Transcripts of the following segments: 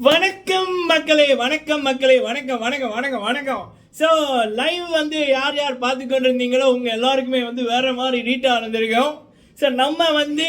வணக்கம் மக்களே வணக்கம் மக்களே வணக்கம் வணக்கம் வணக்கம் வணக்கம். ஸோ லைவ் வந்து யார் யார் பார்த்து கொண்டு இருந்தீங்களோ உங்க எல்லாருக்குமே வந்து வேற மாதிரி ரீட்டாக இருந்திருக்கோம். ஸோ நம்ம வந்து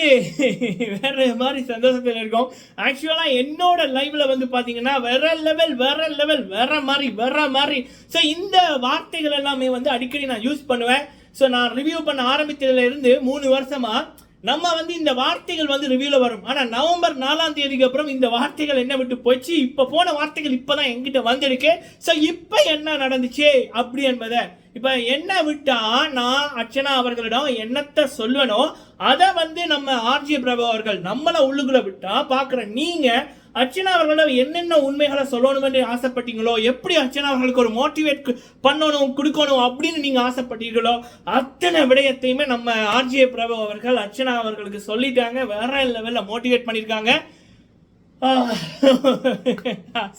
வேற மாதிரி சந்தோஷத்தில் இருக்கோம். ஆக்சுவலாக என்னோட லைவ்ல வந்து பார்த்தீங்கன்னா வேற லெவல் வேற லெவல் வேற மாதிரி வேற மாதிரி. ஸோ இந்த வார்த்தைகள் எல்லாமே வந்து அடிக்கடி நான் யூஸ் பண்ணுவேன். ஸோ நான் ரிவ்யூ பண்ண ஆரம்பித்ததுல இருந்து மூணு வருஷமா நம்ம வந்து இந்த வார்த்தைகள் வந்து ரிவ்யூல வரும். ஆனால் நவம்பர் நாலாம் தேதிக்கு அப்புறம் இந்த வார்த்தைகள் என்ன விட்டு போச்சு? இப்போ போன வார்த்தைகள் இப்போ தான் எங்கிட்ட வந்திருக்கு. ஸோ இப்போ என்ன நடந்துச்சு? அப்படி என்பதை. இப்போ என்ன விட்டா நான் அர்ச்சனா அவர்களிடம் என்னத்தை சொல்லணும் அதை வந்து நம்ம ஆர்ஜி பிரபு அவர்கள் நம்மளை உள்ளுக்குள்ளே விட்டா பார்க்குற நீங்கள் அர்ச்சனா அவர்களிடம் என்னென்ன உண்மைகளை சொல்லணும்னு ஆசைப்பட்டீங்களோ எப்படி அர்ச்சனா அவர்களுக்கு ஒரு மோட்டிவேட் பண்ணணும் கொடுக்கணும் அப்படின்னு நீங்கள் ஆசைப்பட்டீர்களோ அத்தனை விடயத்தையுமே நம்ம ஆர்ஜிஏ பிரபு அவர்கள் அர்ச்சனா அவர்களுக்கு சொல்லிட்டாங்க வேற லெவலில் மோட்டிவேட் பண்ணியிருக்காங்க.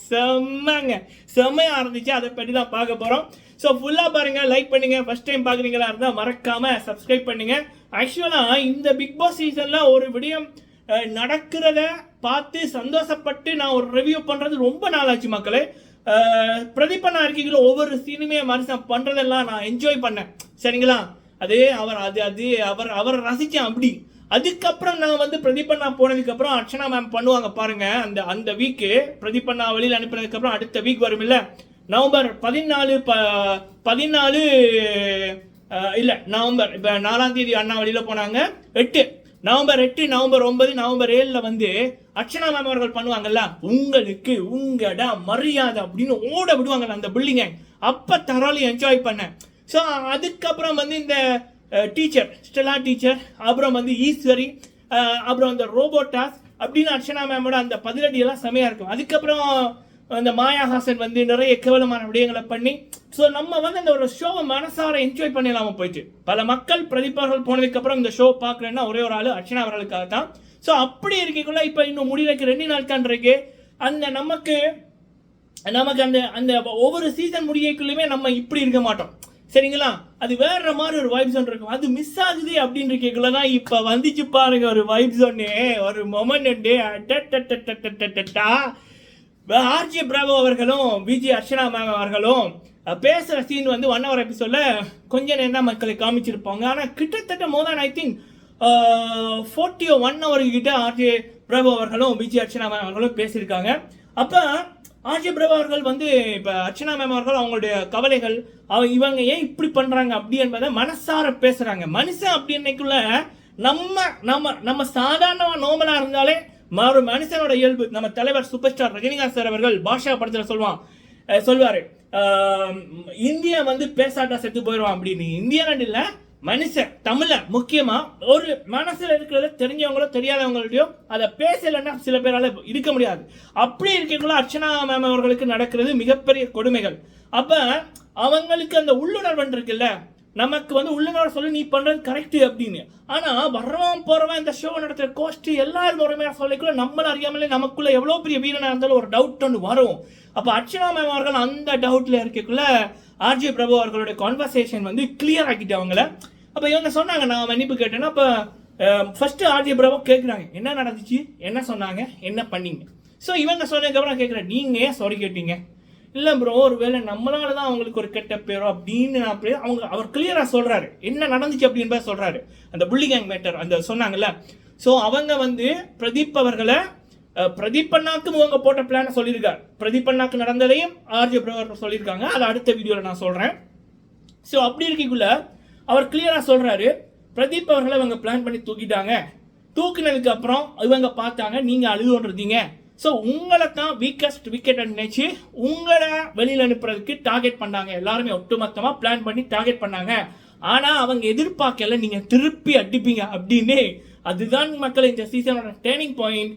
செம்மங்க. செம்மையா இருந்துச்சு. அதை பற்றி தான் பார்க்க போகிறோம் ஸோ ஃபுல்லாக பாருங்கள் லைக் பண்ணுங்கள் ஃபஸ்ட் டைம் பார்க்குறீங்களா இருந்தால் மறக்காமல் சப்ஸ்கிரைப் பண்ணுங்க. ஆக்சுவலாக இந்த பிக் பாஸ் சீசனில் ஒரு விடயம் நடக்கிறத பார்த்து சந்தோஷப்பட்டு நான் ஒரு ரிவ்யூ பண்ணுறது ரொம்ப நாளாச்சு மக்களே. அஹ், பிரதீபண்ணா ஒவ்வொரு சீனுமே மனுஷன் பண்ணுறதெல்லாம் நான் என்ஜாய் பண்ணேன். சரிங்களா? அது அவர் அது அது அவர் அவரை ரசித்தேன் அப்படி. அதுக்கப்புறம் நான் வந்து பிரதீபண்ணா போனதுக்கப்புறம் அர்ச்சனா மேம் பண்ணுவாங்க பாருங்க அந்த அந்த வீக்கு பிரதீபண்ணா வெளியில் அனுப்பினதுக்கப்புறம் அடுத்த வீக் வரும் இல்லை. நவம்பர் பதினாலு ப பதினாலு இல்லை நவம்பர் இப்போ நாலாம் தேதி அண்ணா வெளியில போனாங்க. எட்டு. நவம்பர் எட்டு நவம்பர் ஒன்பது நவம்பர் ஏழில் வந்து அர்ச்சனா மேம் அவர்கள் பண்ணுவாங்கல்ல உங்களுக்கு உங்கட மரியாதை அப்படின்னு ஓட விடுவாங்கல்ல அந்த பில்டிங்கை அப்போ தரோலி என்ஜாய் பண்ணேன் ஸோ அதுக்கப்புறம் வந்து இந்த டீச்சர் ஸ்டெலா டீச்சர் அப்புறம் வந்து ஈஸ்வரி அப்புறம் அந்த ரோபோட்டாஸ் அப்படின்னு அர்ச்சனா மேமோட அந்த பதிலடியெல்லாம் செமையாக இருக்கும். அதுக்கப்புறம் அந்த மாயாஹாசன் வந்து நிறைய கேவலமான விடயங்களை பண்ணி ஸோ நம்ம வந்து அந்த ஒரு ஷோவை மனசார என்ஜாய் பண்ணிடலாம போயிட்டு. பல மக்கள் பிரதிபார்கள் போனதுக்கப்புறம் இந்த ஷோ பார்க்குறேன்னா ஒரே ஒரு ஆள் அர்ச்சனா அவர்களுக்காக தான். ஸோ அப்படி இருக்கக்குள்ள இப்போ இன்னும் முடிவுக்கு ரெண்டு நாள் தான் இருக்கு. அந்த நமக்கு நமக்கு அந்த அந்த ஒவ்வொரு சீசன் முடியக்குள்ளுமே நம்ம இப்படி இருக்க மாட்டோம். சரிங்களா? அது வேற மாதிரி ஒரு வைப்ஸ் ஒன்று இருக்கும். அது மிஸ் ஆகுது அப்படின்னு இருக்கக்குள்ள தான் இப்போ வந்துச்சு பாருங்க ஒரு வைப்ஸ் ஒன்று ஒரு மொமெண்ட் டா ஆர்ஜி பிரபு அவர்களும் விஜி அர்ச்சனா மேம் அவர்களும் பேசுகிற சீன் வந்து ஒன் ஹவர் எபிசோடில் கொஞ்ச நேரம் தான் மக்களை காமிச்சிருப்பாங்க. ஆனால் கிட்டத்தட்ட more than I think forty or one hour கிட்ட ஆர்ஜே பிரபு அவர்களும் விஜய் அர்ச்சனா மேம் அவர்களும் பேசியிருக்காங்க. அப்போ ஆர்ஜே பிரபு அவர்கள் வந்து இப்போ அர்ச்சனா மேம் அவர்கள் அவங்களுடைய கவலைகள் அவங்க இவங்க ஏன் இப்படி பண்ணுறாங்க அப்படி என்பதை மனசார பேசுகிறாங்க மனுஷன் அப்படின்னைக்குள்ள நம்ம நம்ம நம்ம சாதாரணமாக நோமலாக இருந்தாலே மாறும். மனுஷனோட இயல்பு நம்ம தலைவர் சூப்பர் ஸ்டார் ரஜினிகாந்த் சார் அவர்கள் பாஷா படத்தில் சொல்லுவான் சொல்வாரு. இந்தியா வந்து பேசாட்டா செத்து போயிடுவான் அப்படின்னு. இந்தியன் இல்ல மனுஷன் தமிழ முக்கியமா ஒரு மனசுல இருக்கிறத தெரிஞ்சவங்களோ தெரியாதவங்கள்ட்டயோ அதை பேசலைன்னா சில பேரால இருக்க முடியாது. அப்படி இருக்கக்குள்ள அர்ச்சனா மேம் அவர்களுக்கு நடக்கிறது மிகப்பெரிய கொடுமைகள். அப்ப அவங்களுக்கு அந்த உள்ளுணர்வு இருக்குல்ல நமக்கு வந்து உள்ளுணர்வு சொல்லி நீ பண்ணுறது கரெக்டு அப்படின்னு. ஆனால் வர்றவன் போகிறவன் இந்த ஷோ நடத்துகிற கோஷ்டி எல்லாரும் முறைமையா சொல்லிக்குள்ள நம்மள அறியாமலே நமக்குள்ளே எவ்வளோ பெரிய வீரனாக இருந்தாலும் ஒரு டவுட் ஒன்று வரும். அப்போ அர்ச்சனா மேம் அவர்கள் அந்த டவுட்டில் இருக்கக்குள்ள ஆர்ஜே பிரபு அவர்களுடைய கான்வர்சேஷன் வந்து கிளியர் ஆக்கிட்டு அவங்கள. அப்போ இவங்க சொன்னாங்க நான் மன்னிப்பு கேட்டேன்னா இப்போ ஃபஸ்ட்டு ஆர்ஜே பிரபு கேட்குறாங்க என்ன நடந்துச்சு? என்ன சொன்னாங்க? என்ன பண்ணீங்க? ஸோ இவங்க சொன்னதுக்கப்புறம் கேட்குறேன் நீங்கள் ஏன் சாரி கேட்டீங்க? இல்லை ப்ரோ ஒருவேளை நம்மளால தான் அவங்களுக்கு ஒரு கெட்ட பேரோ அப்படின்னு நான் அப்படியே அவங்க அவர் கிளியராக சொல்கிறாரு என்ன நடந்துச்சு அப்படின்னு சொல்கிறாரு அந்த புள்ளி கேங் மேட்டர் அந்த சொன்னாங்கல்ல. ஸோ அவங்க வந்து பிரதீப் அவர்களை பிரதீப் அண்ணாக்கும் அவங்க போட்ட பிளானை சொல்லியிருக்காரு. பிரதீப் அண்ணாக்கு நடந்ததையும் ஆர்ஜி பிரவர் சொல்லியிருக்காங்க. அதை அடுத்த வீடியோவில் நான் சொல்கிறேன் ஸோ அப்படி இருக்கக்குள்ள அவர் கிளியராக சொல்கிறாரு பிரதீப் அவர்களை அவங்க பிளான் பண்ணி தூக்கிட்டாங்க. தூக்கினதுக்கு அப்புறம் இவங்க பார்த்தாங்க நீங்கள் அழுதுன்றீங்க ஸோ உங்களை தான் வீக்கஸ்ட் விக்கெட் நினைச்சு உங்களை வெளியில் அனுப்புறதுக்கு டார்கெட் பண்ணாங்க. எல்லாருமே ஒட்டுமொத்தமாக பிளான் பண்ணி டார்கெட் பண்ணாங்க. ஆனால் அவங்க எதிர்பார்க்கல நீங்கள் திருப்பி அடிப்பீங்க அப்படின்னு. அதுதான் மக்கள் இந்த சீசனோட டேர்னிங் பாயிண்ட்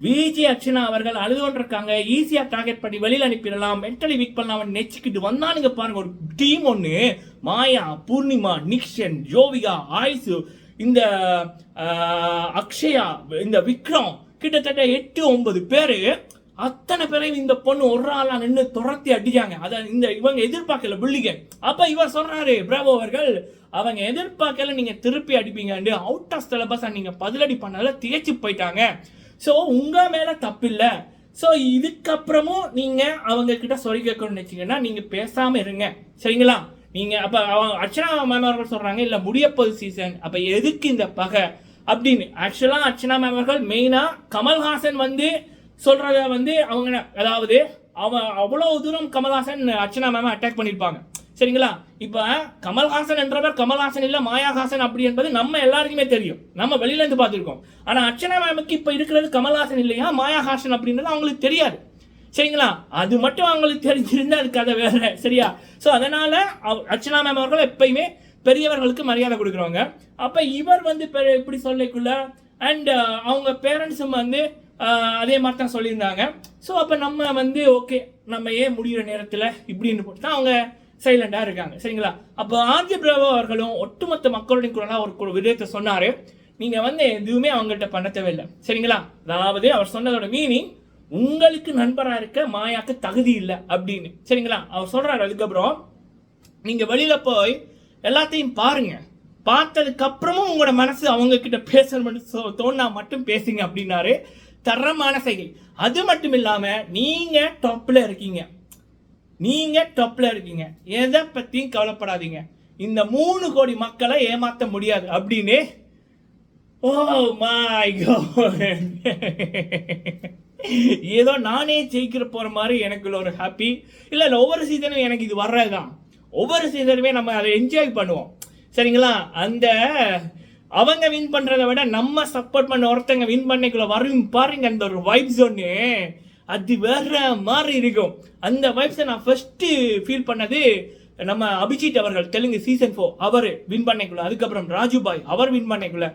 விஜய் அர்ச்சனா அவர்கள் அழுது கொண்டிருக்காங்க. ஈஸியாக டார்கெட் பண்ணி வெளியில் அனுப்பிடலாம். மென்டலி வீக் பண்ணலாம் நெச்சிக்கிட்டு வந்தானுங்க பாருங்க. ஒரு டீம் ஒன்று மாயா பூர்ணிமா நிக்ஷன் ஜோவிகா ஆயுசு இந்த அக்ஷயா இந்த விக்ரம் கிட்டத்தட்ட எட்டு ஒன்பது பேர் அத்தனை பேரையும் இந்த பொண்ணு ஒரு ஆளா நின்று துரத்தி அடிச்சாங்க. அதை இந்த இவங்க எதிர்பார்க்கல புள்ளிங்க. அப்ப இவர் சொல்றாரு பிரபு அவர்கள் அவங்க எதிர்பார்க்கல நீங்க திருப்பி அடிப்பீங்க அவுட் ஆஃப் சிலபஸ் நீங்க பதிலடி பண்ணல தேய்ச்சி போயிட்டாங்க. ஸோ உங்க மேல தப்பில்லை. ஸோ இதுக்கப்புறமும் நீங்க அவங்க கிட்ட சொல்லி கேட்கணும்னு வச்சீங்கன்னா நீங்க பேசாம இருங்க. சரிங்களா? நீங்க அப்ப அவங்க அர்ச்சனா மேம் அவர்கள் சொல்றாங்க இல்ல சீசன் அப்ப எதுக்கு இந்த பகை? அப்படின்னு. ஆக்சுவலாக அர்ச்சனா மேம் அவர்கள் மெயினாக கமல்ஹாசன் வந்து சொல்கிறத வந்து அவங்க அதாவது அவன் அவ்வளோ தூரம் கமல்ஹாசன் அர்ச்சனா மேம் அட்டாக் பண்ணியிருப்பாங்க சரிங்களா? இப்போ கமல்ஹாசன் என்றவர் கமல்ஹாசன் இல்லை மாயாஹாசன் அப்படி என்பது நம்ம எல்லாருக்குமே தெரியும். நம்ம வெளியிலேருந்து பார்த்துருக்கோம். ஆனால் அர்ச்சனா மேமுக்கு இப்போ இருக்கிறது கமல்ஹாசன் இல்லையா மாயாஹாசன் அப்படின்றது அவங்களுக்கு தெரியாது. சரிங்களா? அது மட்டும் அவங்களுக்கு தெரிஞ்சிருந்தா அது கதை வேற சரியா? ஸோ அதனால் அவ- அர்ச்சனா மேம் அவர்கள் எப்பயுமே பெரியவர்களுக்கு மரியாதை கொடுக்குறவங்க. அப்போ இவர் வந்து பெ- இப்படி சொல்லிக்குள்ள அண்ட் uh, அவங்க பேரண்ட்ஸும் வந்து uh, அதே மாதிரி தான் சொல்லியிருந்தாங்க. ஸோ அப்போ நம்ம வந்து ஓகே நம்ம ஏன் முடிகிற நேரத்தில் இப்படின்னு போட்டு தான் அவங்க சைலண்டாக இருக்காங்க. சரிங்களா? அப்போ ஆர்ஜி பிரபு அவர்களும் ஒட்டுமொத்த மக்களுடைய குரலாக ஒரு விதத்தை சொன்னார். நீங்கள் வந்து எதுவுமே அவங்கள்ட்ட பண்ண தேவையில்லை. சரிங்களா? அதாவது அவர் சொன்னதோட மீனிங் உங்களுக்கு நண்பராக இருக்க மாயாக்கு தகுதி இல்லை அப்படின்னு. சரிங்களா? அவர் சொல்கிறாரு அதுக்கப்புறம் நீங்கள் வெளியில் போய் எல்லாத்தையும் பாருங்க. பார்த்ததுக்கு அப்புறமும் உங்களோட மனசு அவங்க கிட்ட பேசணும்னு தோணா மட்டும் பேசுங்க அப்படின்னாரு தரமான செய்கை அது மட்டும் இல்லாமல் நீங்கள் டப்பில் இருக்கீங்க. நீங்கள் டப்பில் இருக்கீங்க. எதை பற்றியும் கவலைப்படாதீங்க. இந்த மூணு கோடி மக்களை ஏமாற்ற முடியாது அப்படின்னு oh ஓ மாய் ஏதோ நானே ஜெயிக்கிற போகிற மாதிரி எனக்குள்ள ஒரு ஹாப்பி இல்லை இல்லை ஒவ்வொரு சீசனும் எனக்கு இது வர்றதுதான். ஒவ்வொரு சீசனுமே நம்ம அதை என்ஜாய் பண்ணுவோம். சரிங்களா? அந்த அவங்க வின் பண்ணுறதை விட நம்ம சப்போர்ட் பண்ண ஒருத்தங்க வின் பண்ணிக்குள்ள வரும் பாருங்க அந்த ஒரு வைப்ஸ் ஒன்று அது வேற மாதிரி இருக்கும். அந்த வைப்ஸை நான் ஃபஸ்ட்டு ஃபீல் பண்ணது நம்ம அபிஜித் அவர்கள் தெலுங்கு சீசன் ஃபோர் அவர் வின் பண்ணிக்குள்ள அதுக்கப்புறம் ராஜுபாய் அவர் வின் பண்ணிக்குள்ள.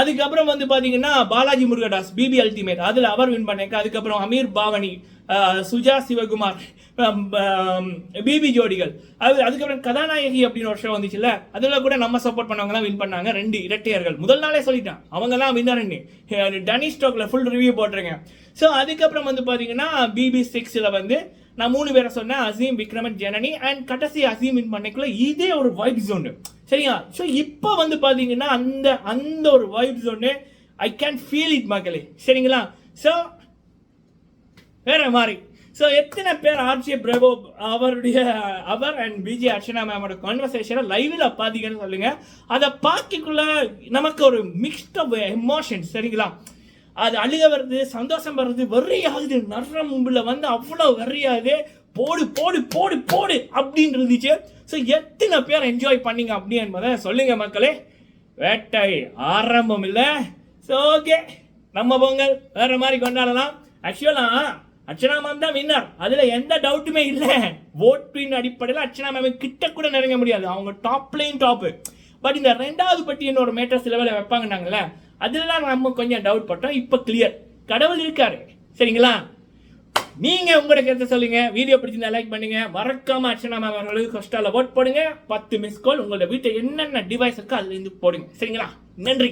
அதுக்கப்புறம் வந்து பார்த்தீங்கன்னா பாலாஜி முருகதாஸ் பிபி அல்டிமேட் அதில் அவர் வின் பண்ணிக்க அதுக்கப்புறம் அமீர் பாவனி சுஜா சிவகுமார் பிபி ஜோடிகள். அது அதுக்கப்புறம் கதாநாயகி அப்படின்னு ஒரு ஷோ வந்துச்சுல்ல அதில் கூட நம்ம சப்போர்ட் பண்ணவங்க தான் வின் பண்ணாங்க ரெண்டு இரட்டையர்கள். முதல் நாளே சொல்லிட்டான். அவங்க தான் வின்னர்னு டனி ஸ்டோக்கில் ஃபுல் ரிவ்யூ போட்டிருக்கேன். ஸோ அதுக்கப்புறம் வந்து பார்த்தீங்கன்னா பிபி சிக்ஸில் வந்து நான் மூணு பேரை சொன்னேன் அசீம் விக்ரமன் ஜனனி அண்ட் கடைசி அசீம் வின் பண்ணிக்குள்ள இதே ஒரு வைப் ஜோன் சரியா? ஸோ இப்போ வந்து பார்த்தீங்கன்னா அந்த அந்த ஒரு vibe zone I can feel it மக்களே. சரிங்களா? ஸோ வேற மாதிரி. ஸோ எத்தனை பேர் ஆர்ஜே பிரபு அவருடைய அவர் அண்ட் பிஜே அர்ச்சனா மேமோட கான்வர்சேஷனை லைவில் பார்த்தீங்கன்னு சொல்லுங்க. அதை பார்க்கக்குள்ள நமக்கு ஒரு மிக்ஸ்ட் ஆஃப் எமோஷன்ஸ் சரிங்களா? அது அழுக வருது சந்தோஷம் வருது வெறி ஆகுது. நரம்புல வந்து அவ்வளோ வெறி ஆகுது. போடு போடு போடு போடு அப்படின்னு இருந்துச்சு. ஸோ எத்தனை பேர் என்ஜாய் பண்ணீங்க அப்படி என்பதை சொல்லுங்க மக்களே. வேட்டை ஆரம்பம் இல்லை. ஸோ ஓகே நம்ம பொங்கல் வேற மாதிரி கொண்டாடலாம். ஆக்சுவலாக அர்ச்சனா மேம் தான் வின்னர் அதில் எந்த டவுட்டுமே இல்லை. ஓட்டின் அடிப்படையில் அர்ச்சனா மேம் கிட்ட கூட நெருங்க முடியாது. அவங்க டாப்லேயும் டாப்பு பட் இந்த ரெண்டாவது பட்டி என்னோட மேட்டர் சில வேலை அதுலலாம் நம்ம கொஞ்சம் டவுட் பட்டோம். இப்போ கிளியர் கடவுள் இருக்காரு. சரிங்களா? நீங்கள் உங்களோட கருத்தை சொல்லுங்க. வீடியோ பிடிச்சிருந்தா லைக் பண்ணுங்க. மறக்காம அர்ச்சனா மேம் அவர்களுக்கு கொஸ்டால ஓட் போடுங்க. பத்து மிஸ் கால் உங்களோட வீட்டில் என்னென்ன டிவைஸ் இருக்கோ அதுலேருந்து போடுங்க. சரிங்களா? நன்றி.